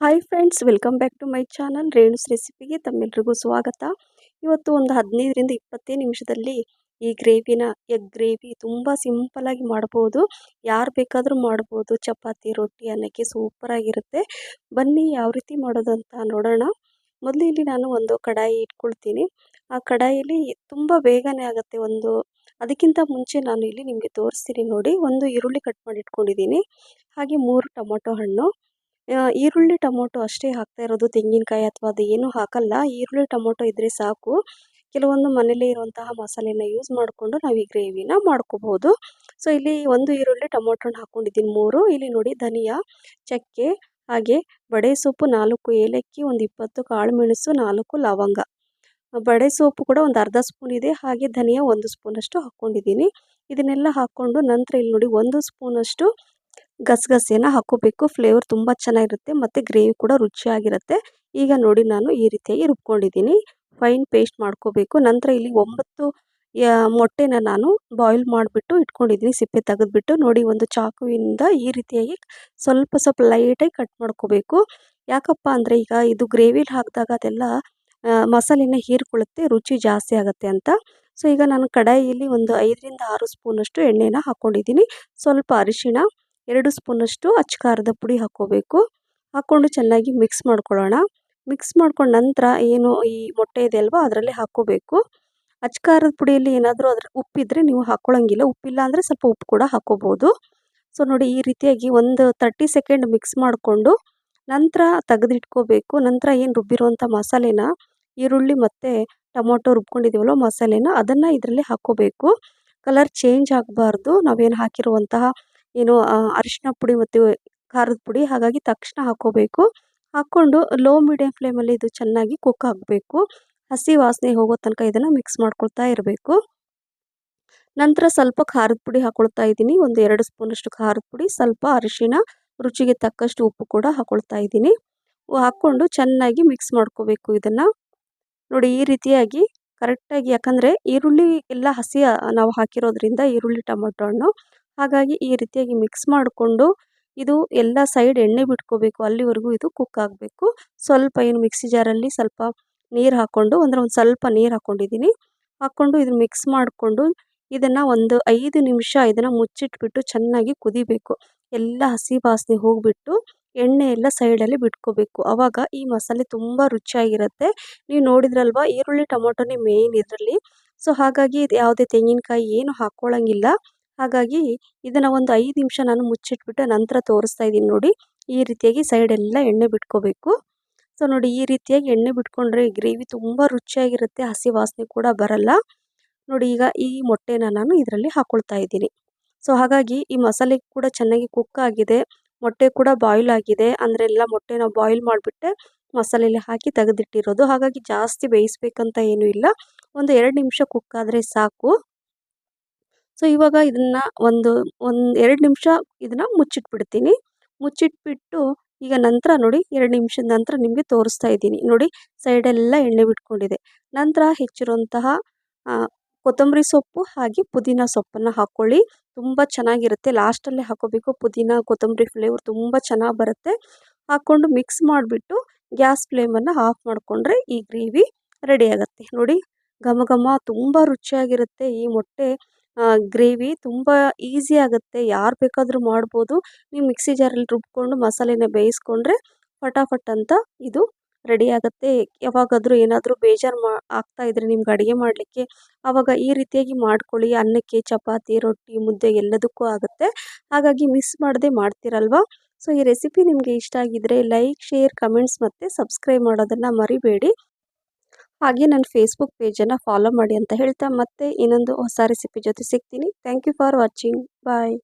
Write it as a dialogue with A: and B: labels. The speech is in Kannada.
A: Hi friends welcome back to my channel Renu's ರೆಸಿಪಿಗೆ ತಮ್ಮೆಲ್ರಿಗೂ ಸ್ವಾಗತ. ಇವತ್ತು ಒಂದು ಹದಿನೈದರಿಂದ ಇಪ್ಪತ್ತೇ ನಿಮಿಷದಲ್ಲಿ ಈ ಗ್ರೇವಿನ ಎಗ್ ಗ್ರೇವಿ ತುಂಬ ಸಿಂಪಲಾಗಿ ಮಾಡ್ಬೋದು. ಯಾರು ಬೇಕಾದರೂ ಮಾಡ್ಬೋದು. ಚಪಾತಿ, ರೊಟ್ಟಿ, ಅನ್ನಕ್ಕೆ ಸೂಪರಾಗಿರುತ್ತೆ ಬನ್ನಿ ಯಾವ ರೀತಿ ಮಾಡೋದು ಅಂತ ನೋಡೋಣ. ಮೊದಲು ಇಲ್ಲಿ ನಾನು ಒಂದು ಕಡಾಯಿ ಇಟ್ಕೊಳ್ತೀನಿ. ಆ ಕಡಾಯಿಲಿ ತುಂಬ ಬೇಗನೆ ಆಗುತ್ತೆ ಒಂದು, ಅದಕ್ಕಿಂತ ಮುಂಚೆ ನಾನು ಇಲ್ಲಿ ನಿಮಗೆ ತೋರಿಸ್ತೀನಿ ನೋಡಿ. ಒಂದು ಈರುಳ್ಳಿ ಕಟ್ ಮಾಡಿ ಇಟ್ಕೊಂಡಿದ್ದೀನಿ. ಹಾಗೆ ಮೂರು ಟೊಮೊಟೊ ಹಣ್ಣು. ಈರುಳ್ಳಿ ಟೊಮೊಟೊ ಅಷ್ಟೇ ಹಾಕ್ತಾ ಇರೋದು ತೆಂಗಿನಕಾಯಿ ಅಥವಾ ಅದು ಏನೂ ಹಾಕಲ್ಲ. ಈರುಳ್ಳಿ ಟೊಮೊಟೊ ಇದ್ದರೆ ಸಾಕು. ಕೆಲವೊಂದು ಮನೇಲೇ ಇರುವಂತಹ ಮಸಾಲೆನ ಯೂಸ್ ಮಾಡಿಕೊಂಡು ನಾವು ಈ ಗ್ರೇವಿನ ಮಾಡ್ಕೋಬೋದು ಸೊ ಇಲ್ಲಿ ಒಂದು ಈರುಳ್ಳಿ ಟೊಮೊಟೊನ ಹಾಕ್ಕೊಂಡಿದ್ದೀನಿ ಮೂರು. ಇಲ್ಲಿ ನೋಡಿ ಧನಿಯಾ, ಚಕ್ಕೆ, ಹಾಗೆ ಬಡೆ ಸೊಪ್ಪು ನಾಲ್ಕು, ಏಲಕ್ಕಿ ಒಂದು ಇಪ್ಪತ್ತು, ಕಾಳುಮೆಣಸು ನಾಲ್ಕು, ಲವಂಗ. ಬಡೆ ಸೊಪ್ಪು ಕೂಡ ಒಂದು ಅರ್ಧ ಸ್ಪೂನ್ ಇದೆ. ಹಾಗೆ ಧನಿಯಾ ಒಂದು ಸ್ಪೂನಷ್ಟು ಹಾಕ್ಕೊಂಡಿದ್ದೀನಿ ಇದನ್ನೆಲ್ಲ ಹಾಕ್ಕೊಂಡು ನಂತರ ಇಲ್ಲಿ ನೋಡಿ ಒಂದು ಸ್ಪೂನಷ್ಟು ಗಸಗಸೆನ ಹಾಕೋಬೇಕು ಫ್ಲೇವರ್ ತುಂಬ ಚೆನ್ನಾಗಿರುತ್ತೆ. ಮತ್ತು ಗ್ರೇವಿ ಕೂಡ ರುಚಿಯಾಗಿರುತ್ತೆ. ಈಗ ನೋಡಿ ನಾನು ಈ ರೀತಿಯಾಗಿ ರುಬ್ಕೊಂಡಿದ್ದೀನಿ. ಫೈನ್ ಪೇಸ್ಟ್ ಮಾಡ್ಕೋಬೇಕು. ನಂತರ ಇಲ್ಲಿ ಒಂಬತ್ತು ಮೊಟ್ಟೆನ ನಾನು ಬಾಯ್ಲ್ ಮಾಡಿಬಿಟ್ಟು ಇಟ್ಕೊಂಡಿದ್ದೀನಿ. ಸಿಪ್ಪೆ ತೆಗೆದ್ಬಿಟ್ಟು ನೋಡಿ ಒಂದು ಚಾಕುವಿನಿಂದ ಈ ರೀತಿಯಾಗಿ ಸ್ವಲ್ಪ ಸ್ವಲ್ಪ ಲೈಟಾಗಿ ಕಟ್ ಮಾಡ್ಕೋಬೇಕು. ಯಾಕಪ್ಪ ಅಂದರೆ ಈಗ ಇದು ಗ್ರೇವಿಲಿ ಹಾಕಿದಾಗ ಅದೆಲ್ಲ ಮಸಾಲೆನ ಹೀರ್ಕೊಳ್ಳುತ್ತೆ. ರುಚಿ ಜಾಸ್ತಿ ಆಗುತ್ತೆ ಅಂತ. ಸೊ ಈಗ ನಾನು ಕಡಾಯಿಯಲ್ಲಿ ಒಂದು ಐದರಿಂದ ಆರು ಸ್ಪೂನಷ್ಟು ಎಣ್ಣೆನ ಹಾಕ್ಕೊಂಡಿದ್ದೀನಿ. ಸ್ವಲ್ಪ ಅರಿಶಿಣ ಎರಡು ಸ್ಪೂನಷ್ಟು ಅಚ್ಚ ಖಾರದ ಪುಡಿ ಹಾಕ್ಕೋಬೇಕು. ಹಾಕ್ಕೊಂಡು ಚೆನ್ನಾಗಿ ಮಿಕ್ಸ್ ಮಾಡ್ಕೊಳ್ಳೋಣ. ಮಿಕ್ಸ್ ಮಾಡ್ಕೊಂಡು ನಂತರ ಏನು ಈ ಮೊಟ್ಟೆ ಇದೆ ಅಲ್ವಾ, ಅದರಲ್ಲಿ ಹಾಕ್ಕೋಬೇಕು. ಅಚ್ಚ ಖಾರದ ಪುಡಿಯಲ್ಲಿ ಏನಾದರೂ ಅದ್ರ ಉಪ್ಪಿದ್ರೆ ನೀವು ಹಾಕ್ಕೊಳ್ಳೋಂಗಿಲ್ಲ ಉಪ್ಪಿಲ್ಲ ಅಂದರೆ ಸ್ವಲ್ಪ ಉಪ್ಪು ಕೂಡ ಹಾಕ್ಕೋಬೋದು. ಸೊ ನೋಡಿ ಈ ರೀತಿಯಾಗಿ ಒಂದು ತರ್ಟಿ ಸೆಕೆಂಡ್ ಮಿಕ್ಸ್ ಮಾಡಿಕೊಂಡು ನಂತರ ತೆಗೆದಿಟ್ಕೋಬೇಕು. ನಂತರ ಏನು ರುಬ್ಬಿರುವಂಥ ಮಸಾಲೆನ, ಈರುಳ್ಳಿ ಮತ್ತು ಟೊಮೊಟೊ ರುಬ್ಕೊಂಡಿದ್ದೀವಲ್ಲ ಮಸಾಲೆನ, ಅದನ್ನು ಇದರಲ್ಲಿ ಹಾಕ್ಕೋಬೇಕು. ಕಲರ್ ಚೇಂಜ್ ಆಗಬಾರ್ದು. ನಾವೇನು ಹಾಕಿರುವಂತಹ ಏನು ಅರಿಶಿನ ಪುಡಿ ಮತ್ತು ಖಾರದ ಪುಡಿ, ಹಾಗಾಗಿ ತಕ್ಷಣ ಹಾಕ್ಕೋಬೇಕು ಹಾಕ್ಕೊಂಡು ಲೋ ಮೀಡಿಯಮ್ ಫ್ಲೇಮಲ್ಲಿ ಇದು ಚೆನ್ನಾಗಿ ಕುಕ್ ಆಗಬೇಕು. ಹಸಿ ವಾಸನೆ ಹೋಗೋ ತನಕ ಇದನ್ನು ಮಿಕ್ಸ್ ಮಾಡ್ಕೊಳ್ತಾ ಇರಬೇಕು. ನಂತರ ಸ್ವಲ್ಪ ಖಾರದ ಪುಡಿ ಹಾಕ್ಕೊಳ್ತಾ ಇದ್ದೀನಿ. ಒಂದು ಎರಡು ಸ್ಪೂನಷ್ಟು ಖಾರದ ಪುಡಿ, ಸ್ವಲ್ಪ ಅರಿಶಿನ, ರುಚಿಗೆ ತಕ್ಕಷ್ಟು ಉಪ್ಪು ಕೂಡ ಹಾಕ್ಕೊಳ್ತಾ ಇದ್ದೀನಿ. ಹಾಕ್ಕೊಂಡು ಚೆನ್ನಾಗಿ ಮಿಕ್ಸ್ ಮಾಡ್ಕೋಬೇಕು ಇದನ್ನು. ನೋಡಿ, ಈ ರೀತಿಯಾಗಿ ಕರೆಕ್ಟಾಗಿ ಯಾಕಂದರೆ ಈರುಳ್ಳಿ ಎಲ್ಲ ಹಸಿ ನಾವು ಹಾಕಿರೋದ್ರಿಂದ ಈರುಳ್ಳಿ, ಟೊಮೊಟೊ ಹಣ್ಣು ಹಾಗಾಗಿ ಈ ರೀತಿಯಾಗಿ ಮಿಕ್ಸ್ ಮಾಡಿಕೊಂಡು ಇದು ಎಲ್ಲ ಸೈಡ್ ಎಣ್ಣೆ ಬಿಟ್ಕೋಬೇಕು. ಅಲ್ಲಿವರೆಗೂ ಇದು ಕುಕ್ ಆಗಬೇಕು. ಸ್ವಲ್ಪ ಏನು ಮಿಕ್ಸಿ ಜಾರಲ್ಲಿ ಸ್ವಲ್ಪ ನೀರು ಹಾಕ್ಕೊಂಡು ಅಂದರೆ ಒಂದು ಸ್ವಲ್ಪ ನೀರು ಹಾಕ್ಕೊಂಡಿದ್ದೀನಿ ಹಾಕ್ಕೊಂಡು ಇದನ್ನು ಮಿಕ್ಸ್ ಮಾಡಿಕೊಂಡು ಇದನ್ನು ಒಂದು ಐದು ನಿಮಿಷ ಇದನ್ನು ಮುಚ್ಚಿಟ್ಬಿಟ್ಟು ಚೆನ್ನಾಗಿ ಕುದಿಬೇಕು. ಎಲ್ಲ ಹಸಿ ವಾಸನೆ ಹೋಗಿಬಿಟ್ಟು ಎಣ್ಣೆ ಎಲ್ಲ ಸೈಡಲ್ಲಿ ಬಿಟ್ಕೋಬೇಕು. ಆವಾಗ ಈ ಮಸಾಲೆ ತುಂಬ ರುಚಿಯಾಗಿರುತ್ತೆ. ನೀವು ನೋಡಿದ್ರಲ್ವ ಈರುಳ್ಳಿ ಟೊಮೊಟೊನೇ ಮೇಯ್ನ್ ಇದರಲ್ಲಿ. ಸೊ ಹಾಗಾಗಿ ಇದು ಯಾವುದೇ ತೆಂಗಿನಕಾಯಿ ಏನು ಹಾಕ್ಕೊಳ್ಳೋಂಗಿಲ್ಲ ಹಾಗಾಗಿ ಇದನ್ನು ಒಂದು ಐದು ನಿಮಿಷ ನಾನು ಮುಚ್ಚಿಟ್ಬಿಟ್ಟು ನಂತರ ತೋರಿಸ್ತಾ ಇದ್ದೀನಿ ನೋಡಿ. ಈ ರೀತಿಯಾಗಿ ಸೈಡೆಲ್ಲ ಎಣ್ಣೆ ಬಿಟ್ಕೋಬೇಕು. ಸೊ ನೋಡಿ ಈ ರೀತಿಯಾಗಿ ಎಣ್ಣೆ ಬಿಟ್ಕೊಂಡ್ರೆ ಗ್ರೇವಿ ತುಂಬ ರುಚಿಯಾಗಿರುತ್ತೆ, ಹಸಿ ವಾಸನೆ ಕೂಡ ಬರಲ್ಲ. ನೋಡಿ ಈಗ ಈ ಮೊಟ್ಟೆನ ನಾನು ಇದರಲ್ಲಿ ಹಾಕ್ಕೊಳ್ತಾ ಇದ್ದೀನಿ. ಸೊ ಹಾಗಾಗಿ ಈ ಮಸಾಲೆ ಕೂಡ ಚೆನ್ನಾಗಿ ಕುಕ್ ಆಗಿದೆ, ಮೊಟ್ಟೆ ಕೂಡ ಬಾಯ್ಲ್ ಆಗಿದೆ, ಅಂದರೆ ಎಲ್ಲ ಮೊಟ್ಟೆ ಬಾಯ್ಲ್ ಮಾಡಿಬಿಟ್ಟೆ ಮಸಾಲೆಯಲ್ಲಿ ಹಾಕಿ ತೆಗೆದಿಟ್ಟಿರೋದು. ಹಾಗಾಗಿ ಜಾಸ್ತಿ ಬೇಯಿಸ್ಬೇಕಂತ ಏನೂ ಇಲ್ಲ. ಒಂದು ಎರಡು ನಿಮಿಷ ಕುಕ್ ಆದರೆ ಸಾಕು. ಸೊ, ಇವಾಗ ಇದನ್ನು ಒಂದು ಒಂದು ಎರಡು ನಿಮಿಷ ಇದನ್ನು ಮುಚ್ಚಿಟ್ಬಿಡ್ತೀನಿ. ಮುಚ್ಚಿಟ್ಬಿಟ್ಟು ಈಗ ನಂತರ ನೋಡಿ, ಎರಡು ನಿಮಿಷದ ನಂತರ ನಿಮಗೆ ತೋರಿಸ್ತಾ ಇದ್ದೀನಿ. ನೋಡಿ, ಸೈಡೆಲ್ಲ ಎಣ್ಣೆ ಬಿಟ್ಕೊಂಡಿದೆ. ನಂತರ ಹೆಚ್ಚಿರುವಂತಹ ಕೊತ್ತಂಬರಿ ಸೊಪ್ಪು ಹಾಗೆ ಪುದೀನ ಸೊಪ್ಪನ್ನು ಹಾಕ್ಕೊಳ್ಳಿ ತುಂಬ ಚೆನ್ನಾಗಿರುತ್ತೆ. ಲಾಸ್ಟಲ್ಲೇ ಹಾಕೋಬೇಕು. ಪುದೀನ, ಕೊತ್ತಂಬರಿ ಫ್ಲೇವರ್ ತುಂಬ ಚೆನ್ನಾಗಿ ಬರುತ್ತೆ. ಹಾಕ್ಕೊಂಡು ಮಿಕ್ಸ್ ಮಾಡಿಬಿಟ್ಟು ಗ್ಯಾಸ್ ಫ್ಲೇಮನ್ನು ಆಫ್ ಮಾಡಿಕೊಂಡ್ರೆ ಈ ಗ್ರೇವಿ ರೆಡಿ ಆಗುತ್ತೆ. ನೋಡಿ, ಘಮ ಘಮ, ತುಂಬ ರುಚಿಯಾಗಿರುತ್ತೆ ಈ ಮೊಟ್ಟೆ. ಗ್ರೇವಿ ತುಂಬ ಈಸಿ ಆಗುತ್ತೆ. ಯಾರು ಬೇಕಾದರೂ ಮಾಡ್ಬೋದು. ನೀವು ಮಿಕ್ಸಿ ಜಾರಲ್ಲಿ ರುಬ್ಕೊಂಡು ಮಸಾಲೆನ ಬೇಯಿಸ್ಕೊಂಡ್ರೆ ಫಟಾಫಟ್ ಅಂತ ಇದು ರೆಡಿ ಆಗುತ್ತೆ. ಯಾವಾಗಾದರೂ ಏನಾದರೂ ಬೇಜಾರು ಮಾ ಆಗ್ತಾಯಿದ್ರೆ ನಿಮ್ಗೆ ಅಡುಗೆ ಮಾಡಲಿಕ್ಕೆ ಆವಾಗ ಈ ರೀತಿಯಾಗಿ ಮಾಡ್ಕೊಳ್ಳಿ. ಅನ್ನಕ್ಕೆ, ಚಪಾತಿ, ರೊಟ್ಟಿ, ಮುದ್ದೆ ಎಲ್ಲದಕ್ಕೂ ಆಗುತ್ತೆ. ಹಾಗಾಗಿ ಮಿಸ್ ಮಾಡದೆ ಮಾಡ್ತೀರಲ್ವ? ಸೊ, ಈ ರೆಸಿಪಿ ನಿಮಗೆ ಇಷ್ಟ ಆಗಿದ್ದರೆ ಲೈಕ್, ಶೇರ್, ಕಮೆಂಟ್ಸ್ ಮತ್ತು ಸಬ್ಸ್ಕ್ರೈಬ್ ಮಾಡೋದನ್ನು ಮರಿಬೇಡಿ. ಹಾಗೆ ನನ್ನ ಫೇಸ್ಬುಕ್ ಪೇಜನ್ನು ಫಾಲೋ ಮಾಡಿ ಅಂತ ಹೇಳ್ತಾ ಮತ್ತೆ ಇನ್ನೊಂದು ಹೊಸ ರೆಸಿಪಿ ಜೊತೆ ಸಿಗ್ತೀನಿ. Thank you for watching bye